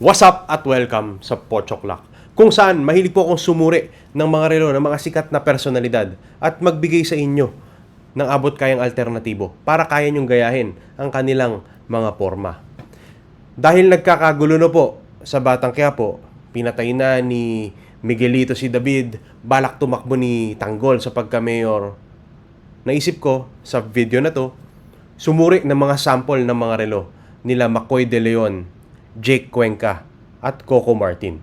What's up at welcome sa Pochok Lock. Kung saan mahilig po akong sumuri ng mga relo ng mga sikat na personalidad at magbigay sa inyo ng abot kayang alternatibo para kaya nyong gayahin ang kanilang mga forma. Dahil nagkakagulo na po sa Batang Quiapo, pinatay na ni Miguelito si David, balak tumakbo ni Tanggol sa pagka-mayor. Naisip ko sa video na to, sumuri ng mga sample ng mga relo nila Macoy De Leon, Jake Cuenca, at Coco Martin.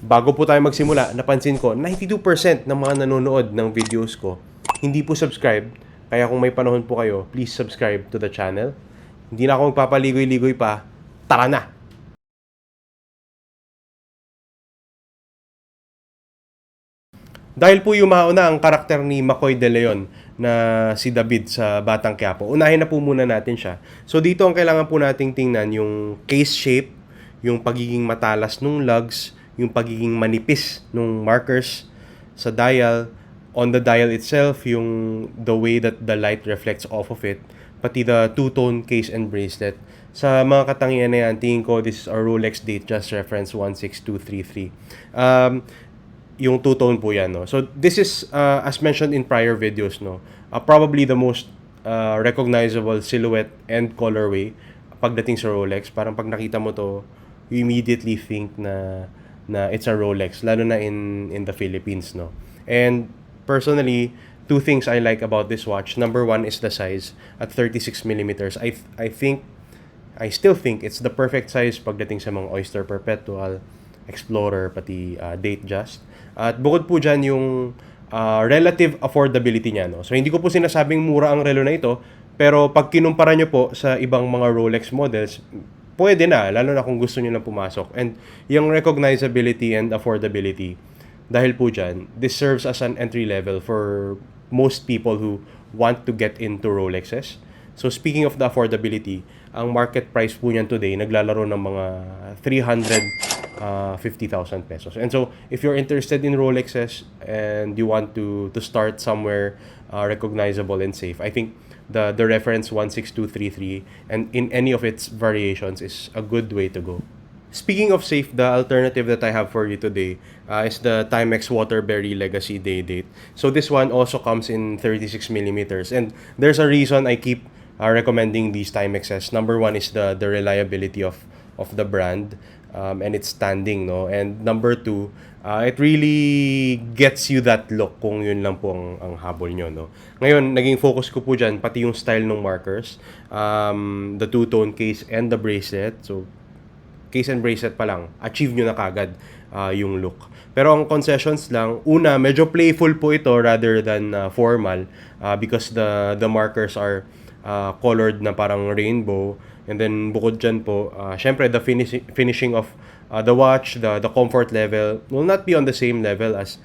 Bago po tayo magsimula, napansin ko 92% ng mga nanonood ng videos ko hindi po subscribe. Kaya kung may panahon po kayo, please subscribe to the channel. Hindi na ako magpapaligoy-ligoy pa. Tara na! Dahil po yumao na ang karakter ni Macoy De Leon na si David sa Batang Quiapo, unahin na po muna natin siya. So dito ang kailangan po nating tingnan yung case shape, yung pagiging matalas nung lugs, yung pagiging manipis nung markers sa dial, on the dial itself, yung the way that the light reflects off of it, pati the two-tone case and bracelet. Sa mga katangian na yan, tingin ko this is a Rolex date, just reference 16233. Um, yung two-tone po yan, no? So, this is, uh, as mentioned in prior videos, no? Uh, probably the most uh, recognizable silhouette and colorway pagdating sa Rolex. Parang pag nakita mo to, you immediately think na na it's a Rolex, lalo na in in the Philippines, no? And personally, two things I like about this watch. Number one is the size at 36 millimeters. I I think I still think it's the perfect size pagdating sa mga Oyster Perpetual, Explorer, pati uh, Date Just. At bukod po dyan yung uh, relative affordability niya. No? So hindi ko po sinasabing mura ang relo na ito, pero pag kinumpara nyo po sa ibang mga Rolex models, pwede na, lalo na kung gusto nyo lang pumasok. And yung recognizability and affordability, dahil po dyan, this serves as an entry level for most people who want to get into Rolexes. So speaking of the affordability, ang market price po niyan today naglalaro ng mga 350,000 pesos. And so if you're interested in Rolexes and you want to to start somewhere uh, recognizable and safe, I think the the reference 16233 and in any of its variations is a good way to go. Speaking of safe, the alternative that I have for you today uh, is the Timex Waterbury Legacy Day Date. So this one also comes in 36 millimeters, and there's a reason I keep uh, recommending these Timexes. Number one is the the reliability of of the brand um, and its standing, no. And number two, uh, it really gets you that look kung yun lang po ang, ang habol nyo, no. Ngayon, naging focus ko po dyan, pati yung style ng markers, um, the two-tone case and the bracelet. So, case and bracelet pa lang, achieve nyo na kagad uh, yung look. Pero ang concessions lang, una, medyo playful po ito rather than uh, formal uh, because the the markers are uh, colored na parang rainbow. And then bukod dyan po, uh, syempre the finish, finishing of uh, the watch, the, the comfort level will not be on the same level as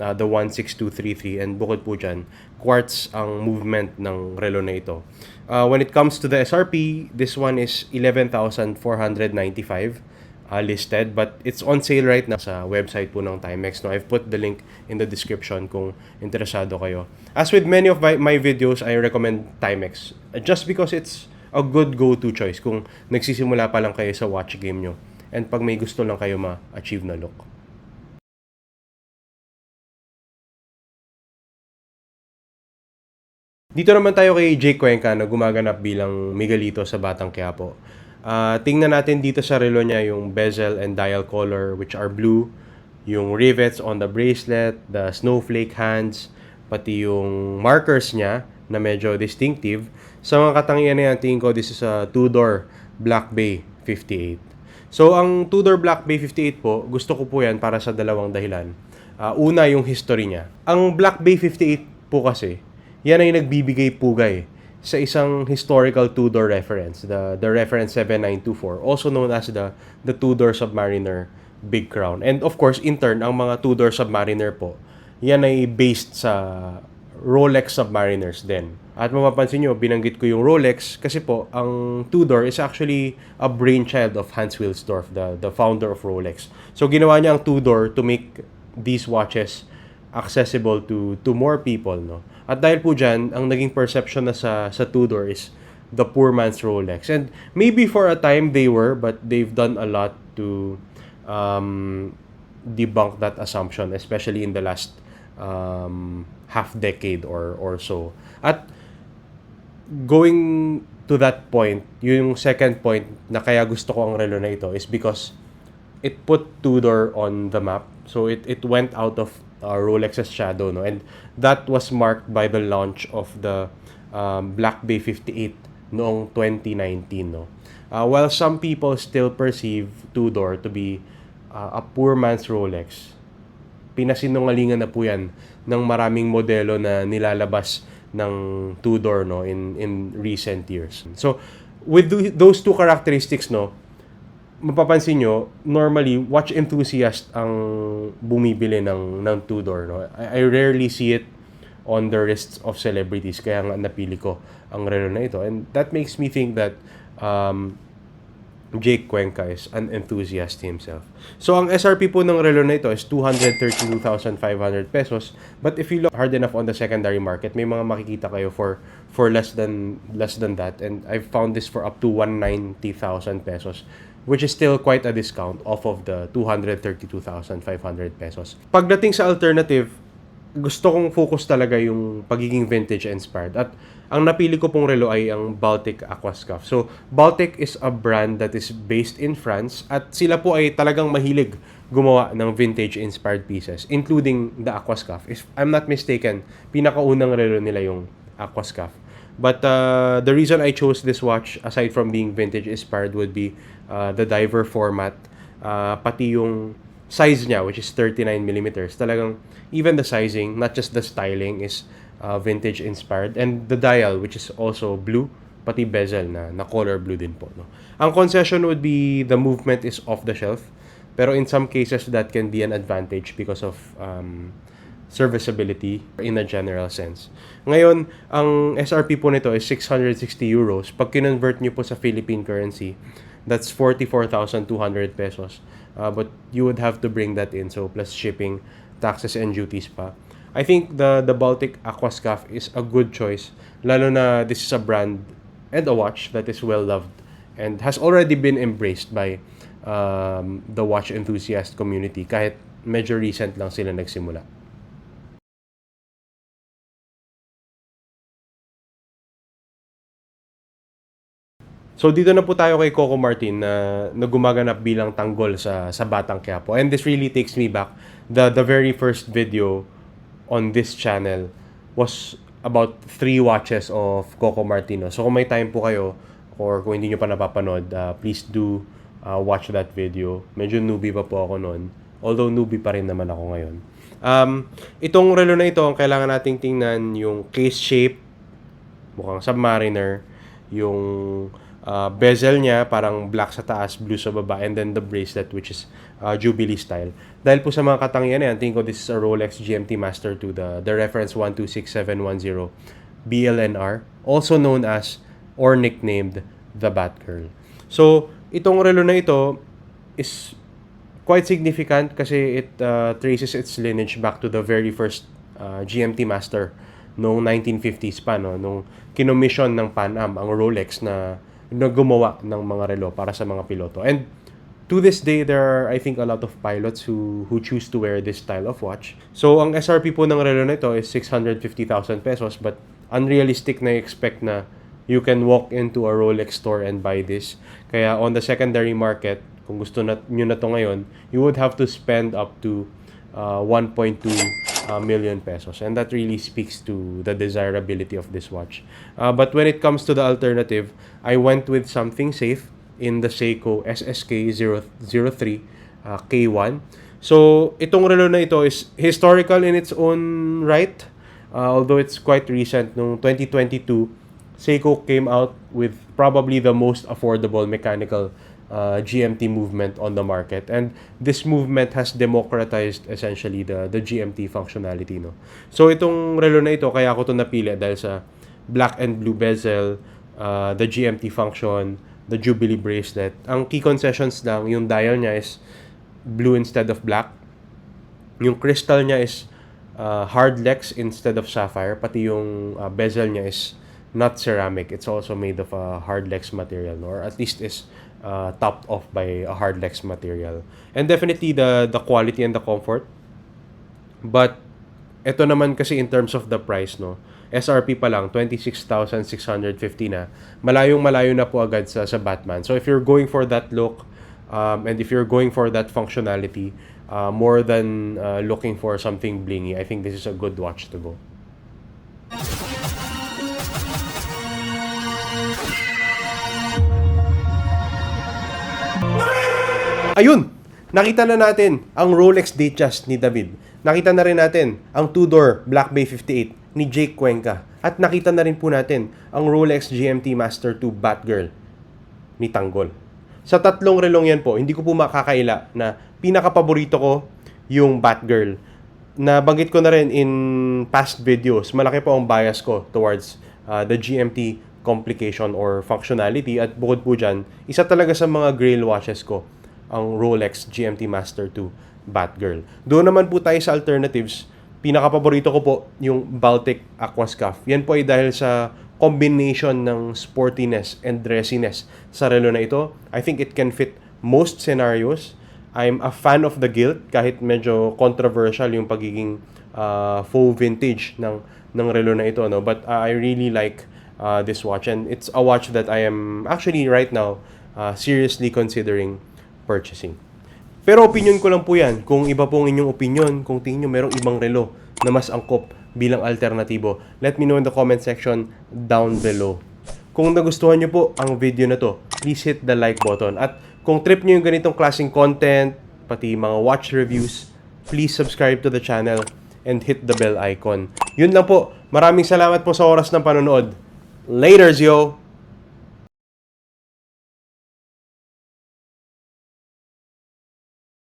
uh, the 16233 and bukod po dyan, quartz ang movement ng relo na ito. Uh, when it comes to the SRP, this one is 11,495 uh, listed but it's on sale right now sa website po ng Timex. No, I've put the link in the description kung interesado kayo. As with many of my, my videos, I recommend Timex just because it's a good go-to choice kung nagsisimula pa lang kayo sa watch game nyo and pag may gusto lang kayo ma-achieve na look. Dito naman tayo kay Jake Cuenca na gumaganap bilang Miguelito sa Batang Quiapo. Uh, tingnan natin dito sa relo niya yung bezel and dial color which are blue, yung rivets on the bracelet, the snowflake hands, pati yung markers niya na medyo distinctive. Sa mga katangian na yan, tingin ko this is a Tudor Black Bay 58. So, ang Tudor Black Bay 58 po, gusto ko po yan para sa dalawang dahilan. Uh, una, yung history niya. Ang Black Bay 58 po kasi, yan ay nagbibigay pugay sa isang historical Tudor reference, the the reference 7924, also known as the the Tudor Submariner Big Crown. And of course, in turn, ang mga Tudor Submariner po, yan ay based sa Rolex Submariners din. At mapapansin nyo, binanggit ko yung Rolex kasi po, ang Tudor is actually a brainchild of Hans Wilsdorf, the, the founder of Rolex. So, ginawa niya ang Tudor to make these watches accessible to to more people, no? At dahil po dyan, ang naging perception na sa, sa Tudor is the poor man's Rolex. And maybe for a time they were, but they've done a lot to um, debunk that assumption, especially in the last um, half decade or or so. At going to that point, yung second point na kaya gusto ko ang relo na ito is because it put Tudor on the map. So it it went out of uh, Rolex's shadow, no? And that was marked by the launch of the um, Black Bay 58 noong 2019, no? Uh, while some people still perceive Tudor to be uh, a poor man's Rolex, pinasinungalingan na po yan ng maraming modelo na nilalabas ng Tudor no in in recent years. So with th- those two characteristics no, mapapansin nyo, normally watch enthusiast ang bumibili ng ng Tudor no. I, I rarely see it on the wrists of celebrities kaya nga napili ko ang relo na ito and that makes me think that um, Jake Cuenca is an enthusiast himself. So, ang SRP po ng relo na ito is 232,500 pesos. But if you look hard enough on the secondary market, may mga makikita kayo for for less than less than that. And I've found this for up to 190,000 pesos which is still quite a discount off of the 232,500 pesos. Pagdating sa alternative, gusto kong focus talaga yung pagiging vintage inspired. At ang napili ko pong relo ay ang Baltic Aquascuff. So, Baltic is a brand that is based in France at sila po ay talagang mahilig gumawa ng vintage inspired pieces, including the Aquascuff. If I'm not mistaken, pinakaunang relo nila yung Aquascuff. But uh, the reason I chose this watch, aside from being vintage inspired, would be uh, the diver format, uh, pati yung size niya, which is 39 millimeters. Talagang, even the sizing, not just the styling, is uh, vintage inspired. And the dial, which is also blue, pati bezel na, na color blue din po. No? Ang concession would be the movement is off the shelf. Pero in some cases, that can be an advantage because of um, serviceability in a general sense. Ngayon, ang SRP po nito is 660 euros. Pag kinonvert nyo po sa Philippine currency, that's 44,200 pesos. Uh, but you would have to bring that in, so plus shipping, taxes, and duties pa. I think the the Baltic Aquascuff is a good choice, lalo na this is a brand and a watch that is well loved and has already been embraced by um, the watch enthusiast community kahit medyo recent lang sila nagsimula. So dito na po tayo kay Coco Martin na, na gumaganap bilang tanggol sa sa Batang Quiapo. And this really takes me back. The the very first video on this channel was about three watches of Coco Martino. So kung may time po kayo or kung hindi nyo pa napapanood, uh, please do uh, watch that video. Medyo newbie pa po ako noon. Although newbie pa rin naman ako ngayon. Um, itong relo na ito, ang kailangan nating tingnan yung case shape, mukhang submariner, yung uh, bezel niya parang black sa taas, blue sa baba, and then the bracelet which is uh, Jubilee style. Dahil po sa mga katangian yan, tingin ko this is a Rolex GMT Master 2, the, the reference 126710 BLNR, also known as or nicknamed the Batgirl. So, itong relo na ito is quite significant kasi it uh, traces its lineage back to the very first uh, GMT Master noong 1950s pa, no? nung kinomission ng Pan Am, ang Rolex na, na ng mga relo para sa mga piloto. And to this day, there are, I think, a lot of pilots who, who choose to wear this style of watch. So, ang SRP po ng relo na ito is 650,000 pesos but unrealistic na expect na you can walk into a Rolex store and buy this. Kaya on the secondary market, kung gusto na, nyo na to ngayon, you would have to spend up to uh, 1.2 uh, million pesos. And that really speaks to the desirability of this watch. Uh, but when it comes to the alternative, I went with something safe in the Seiko SSK 003 uh, K1. So, itong relo na ito is historical in its own right. Uh, although it's quite recent, nung 2022, Seiko came out with probably the most affordable mechanical uh, GMT movement on the market. And this movement has democratized essentially the, the GMT functionality. No? So itong relo na ito, kaya ako to napili dahil sa black and blue bezel, uh, the GMT function, the Jubilee bracelet. Ang key concessions lang, yung dial niya is blue instead of black. Yung crystal niya is uh, hard lex instead of sapphire. Pati yung uh, bezel niya is not ceramic. It's also made of a hardlex material, no? or at least is uh, topped off by a hardlex material. And definitely the the quality and the comfort. But ito naman kasi in terms of the price, no? SRP pa lang 26,650 na. Malayong malayo na po agad sa sa Batman. So if you're going for that look um, and if you're going for that functionality uh, more than uh, looking for something blingy, I think this is a good watch to go. Ayun! Nakita na natin ang Rolex Datejust ni David. Nakita na rin natin ang two-door Black Bay 58 ni Jake Cuenca. At nakita na rin po natin ang Rolex GMT Master 2 Batgirl ni Tanggol. Sa tatlong relong yan po, hindi ko po makakaila na pinakapaborito ko yung Batgirl. Nabanggit ko na rin in past videos, malaki po ang bias ko towards uh, the GMT complication or functionality at bukod po dyan, isa talaga sa mga grail watches ko ang Rolex GMT Master 2 Batgirl. Doon naman po tayo sa alternatives. Pinakapaborito ko po yung Baltic Aquascuff. Yan po ay dahil sa combination ng sportiness and dressiness sa relo na ito. I think it can fit most scenarios. I'm a fan of the gilt kahit medyo controversial yung pagiging uh, faux vintage ng ng relo na ito no but uh, I really like uh, this watch and it's a watch that I am actually right now uh, seriously considering purchasing. Pero opinion ko lang po yan. Kung iba pong inyong opinion, kung tingin nyo merong ibang relo na mas angkop bilang alternatibo, let me know in the comment section down below. Kung nagustuhan nyo po ang video na to, please hit the like button. At kung trip nyo yung ganitong klaseng content, pati mga watch reviews, please subscribe to the channel and hit the bell icon. Yun lang po. Maraming salamat po sa oras ng panonood. Laters, yo!